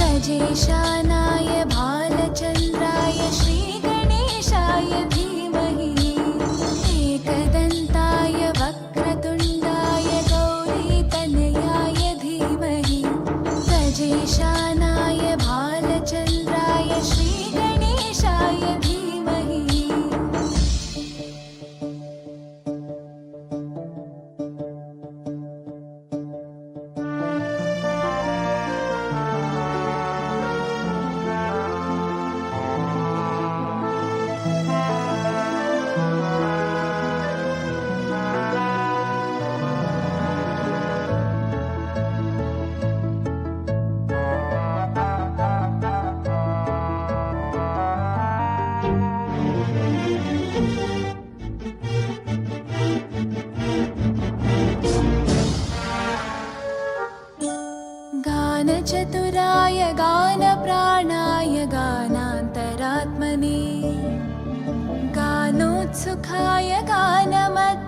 गजेशानाय भालचन्द्राय श्रीगणेशाय भी സുഖായ ഗാനമത്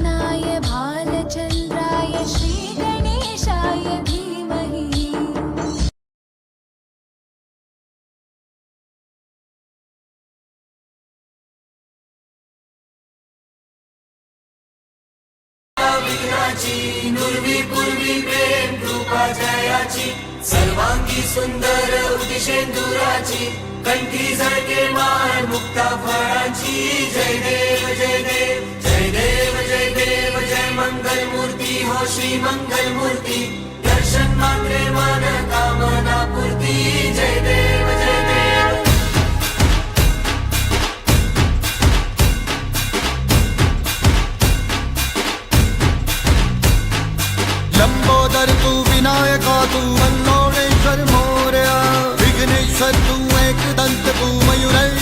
सर्वांगी सुंदर उदिशेंदुराची कंठी झळके माय मुक्ता फळाची जय देव जय देव जय देव जय देव जय मंगल मूर्ती हो श्री मंगल मूर्ती दर्शन मात्रे मान कामना पूर्ती जय देव तू अनोणेश्वर मोरया विघ्नेश्वर तू एक दंत तू मयूरेश्वर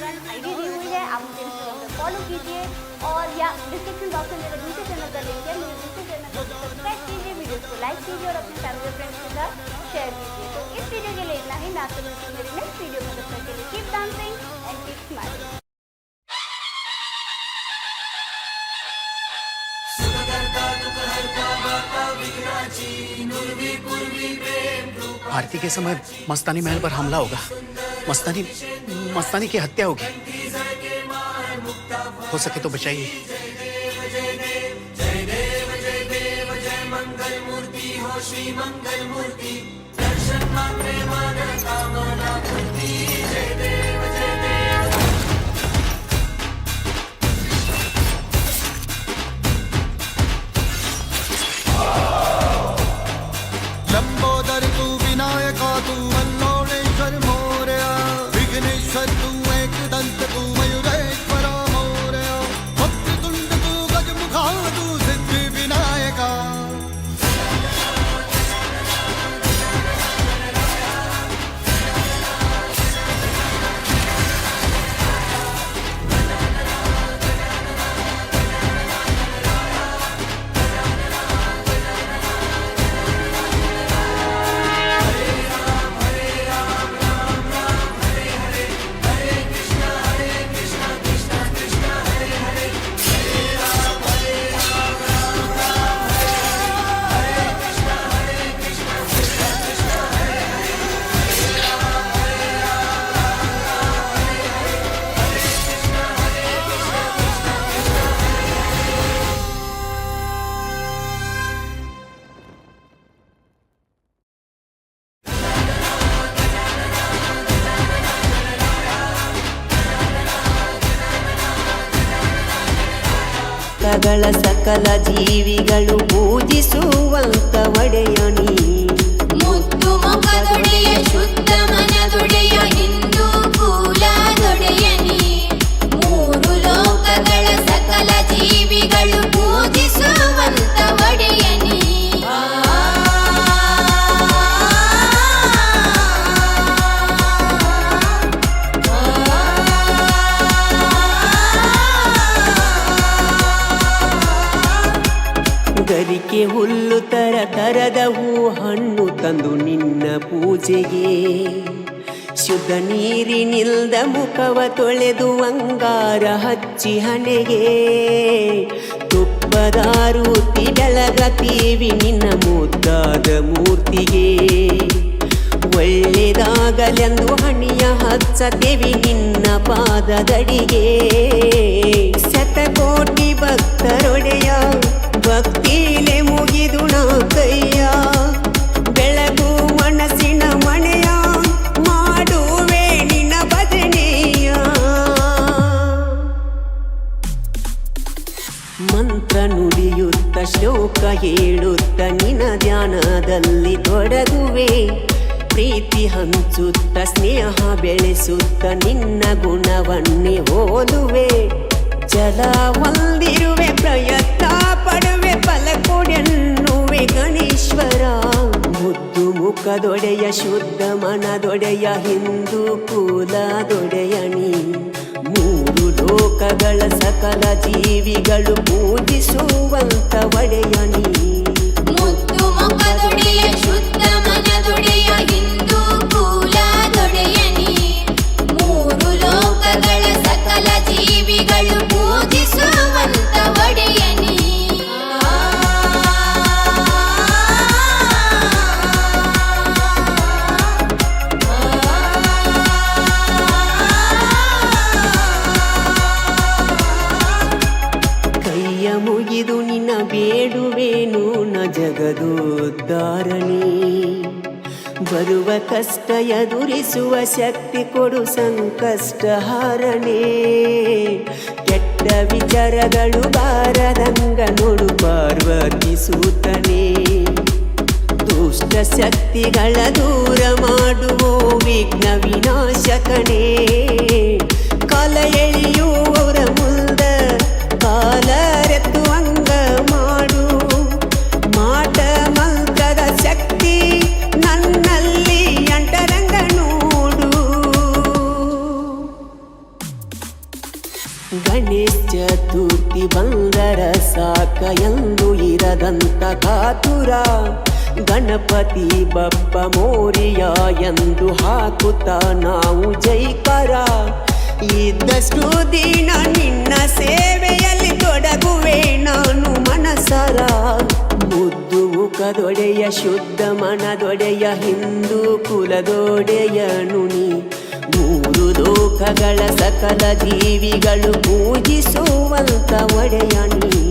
फ्रेंड आई डी दी हुई है आप मुझे इंस्टाग्राम पर फॉलो कीजिए और या डिस्क्रिप्शन बॉक्स में मेरा दूसरे चैनल का लिंक है मेरे दूसरे चैनल को सब्सक्राइब कीजिए वीडियो को लाइक कीजिए और अपने फैमिली और फ्रेंड्स के साथ शेयर कीजिए तो इस वीडियो के लिए इतना ही मैं आपसे मिलती हूँ मेरी नेक्स्ट वीडियो में दोस्तों के लिए keep dancing and keep smiling आरती के समय मस्तानी महल पर हमला होगा मस्तानी मस्तानी की हत्या होगी हो सके तो बचाइए श्री मंगल ಭಕ್ತಗಳ ಸಕಲ ಜೀವಿಗಳು ಪೂಜಿಸುವಂತ ವಡೆಯನಿ ಮುತ್ತು ಮಗದೊಡೆಯ ಶುದ್ಧ ಪೂಜೆಗೆ ಶುದ್ಧ ನೀರಿನಿಲ್ದ ಮುಖವ ತೊಳೆದು ಅಂಗಾರ ಹಚ್ಚಿ ಹಣೆಗೆ ತುಪ್ಪದಾರೂತಿ ಬೆಳಗತೀವಿ ನಿನ್ನ ಮುದ್ದಾದ ಮೂರ್ತಿಗೆ ಒಳ್ಳೆದಾಗಲೆಂದು ಹಣಿಯ ಹಚ್ಚತೇವಿ ನಿನ್ನ ಪಾದದಡಿಗೆ ಶತಕೋಟಿ ಭಕ್ತರೊಡೆಯ ಭಕ್ತಿಲೆ ಮುಗಿದು ನಾ ಕೈಯ ಹೇಳುತ್ತ ನಿನ ಧ್ಯಾನದಲ್ಲಿ ತೊಡಗುವೆ ಪ್ರೀತಿ ಹಂಚುತ್ತ ಸ್ನೇಹ ಬೆಳೆಸುತ್ತ ನಿನ್ನ ಗುಣವನ್ನೇ ಓದುವೆ ಜಲ ಹೊಂದಿರುವೆ ಪ್ರಯತ್ನ ಪಡುವೆ ಕೊಡೆನ್ನುವೆ ಗಣೇಶ್ವರ ಮುದ್ದು ಮುಖದೊಡೆಯ ಶುದ್ಧ ಮನದೊಡೆಯ ಹಿಂದೂ ಕೂಲ ದೊಡೆಯಣಿ ನೀ ಲೋಕಗಳ ಸಕಲ ಜೀವಿಗಳು ಪೂಜಿಸುವಂತ ಒಡೆಯ ನೀ ಶುದ್ಧ ಮನದೊಡೆಯ ಹಿಂದೂ ಕೂಲ ದೊಡೆಯನಿ ಮೂರು ಲೋಕಗಳ ಸಕಲ ಜೀವಿಗಳು ಪೂಜಿಸುವಂತ ಕಷ್ಟ ಎದುರಿಸುವ ಶಕ್ತಿ ಕೊಡು ಸಂಕಷ್ಟ ಹಾರಣೆ ಕೆಟ್ಟ ವಿಚಾರಗಳು ಬಾರದಂಗ ನೋಡು ಪಾರ್ವತಿ ಸೂತನೆ ದುಷ್ಟ ಶಕ್ತಿಗಳ ದೂರ ಮಾಡುವ ವಿಘ್ನ ವಿನಾಶಕನೇ ಕಲ ಎಳೆಯುವವರ ಕಾತುರ ಗಣಪತಿ ಬಪ್ಪ ಮೋರಿಯ ಎಂದು ಹಾಕುತ್ತ ನಾವು ಜೈಕಾರ ಇದ್ದಷ್ಟು ದಿನ ನಿನ್ನ ಸೇವೆಯಲ್ಲಿ ತೊಡಗುವೆ ನಾನು ಮನಸರ ಬುದ್ಧು ಮುಖದೊಡೆಯ ಶುದ್ಧ ಮನದೊಡೆಯ ಹಿಂದೂ ಕುಲದೊಡೆಯ ನುಣಿ ಮೂರು ಲೋಕಗಳ ಸಕಲ ಜೀವಿಗಳು ಪೂಜಿಸುವಂತ ಒಡೆಯ ನೀ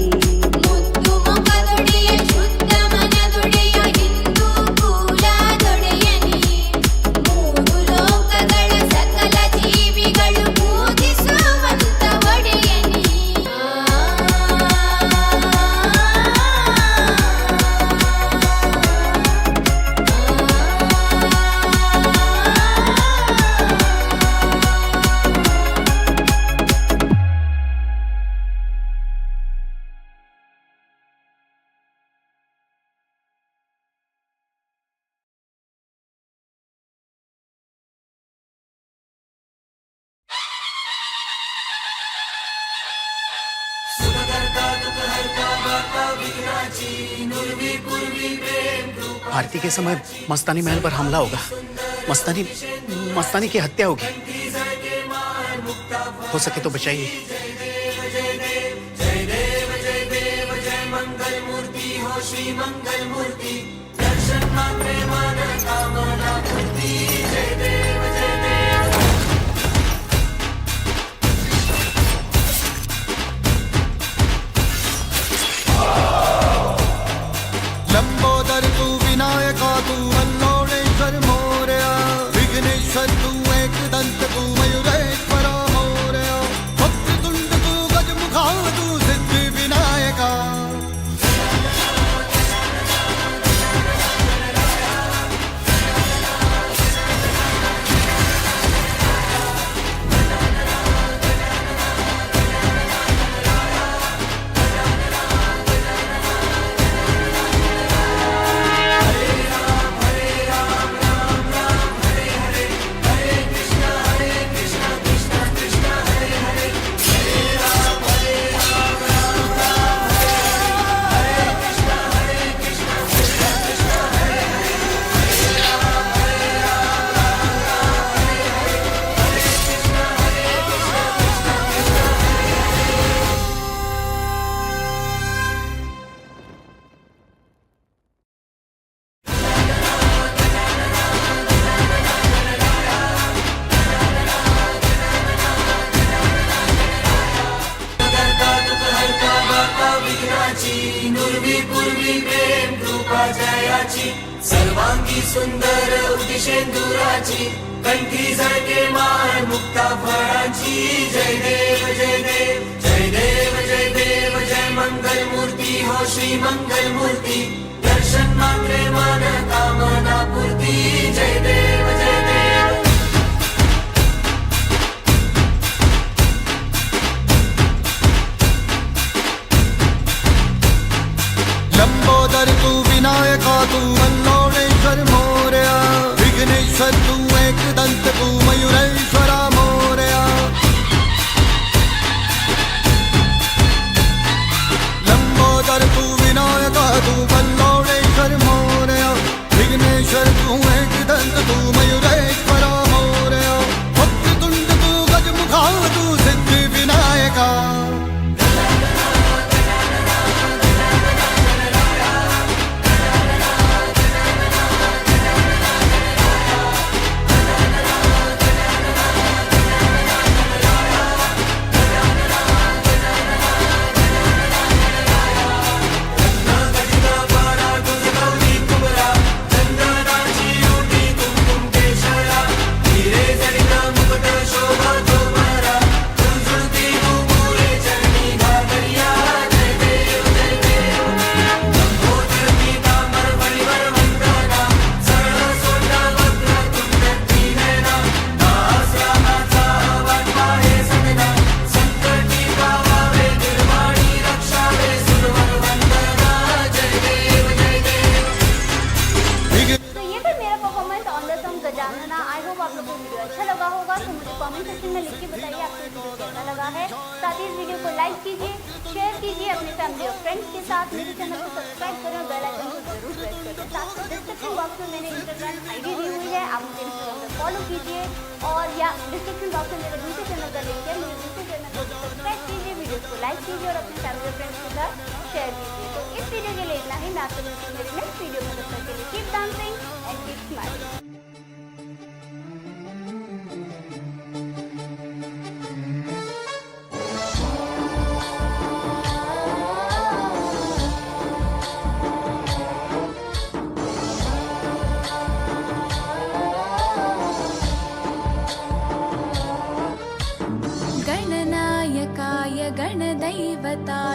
आरती के समय मस्तानी महल पर हमला होगा मस्तानी मस्तानी की हत्या होगी हो सके तो बचाइए मुक्ताची कंठी जळके माय मुक्ता फळाची जय देव जय देव जय देव जय देव जय मंगल मूर्ती हो श्री मंगल मूर्ती दर्शन मात्रे मान कामना पूर्ती जय देव con mayor like video record appear video share this ఈ వీడియో ని let not in my memory video but for keep damping ఎస్ప్లై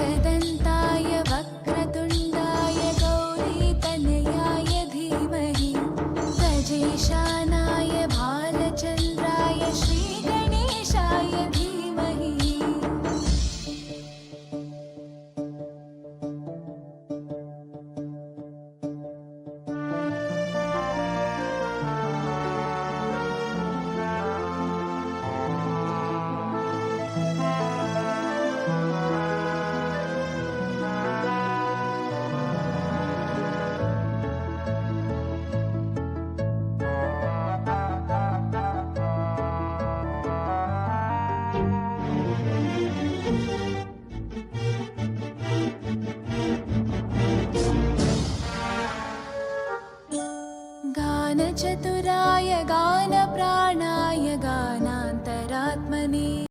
等待。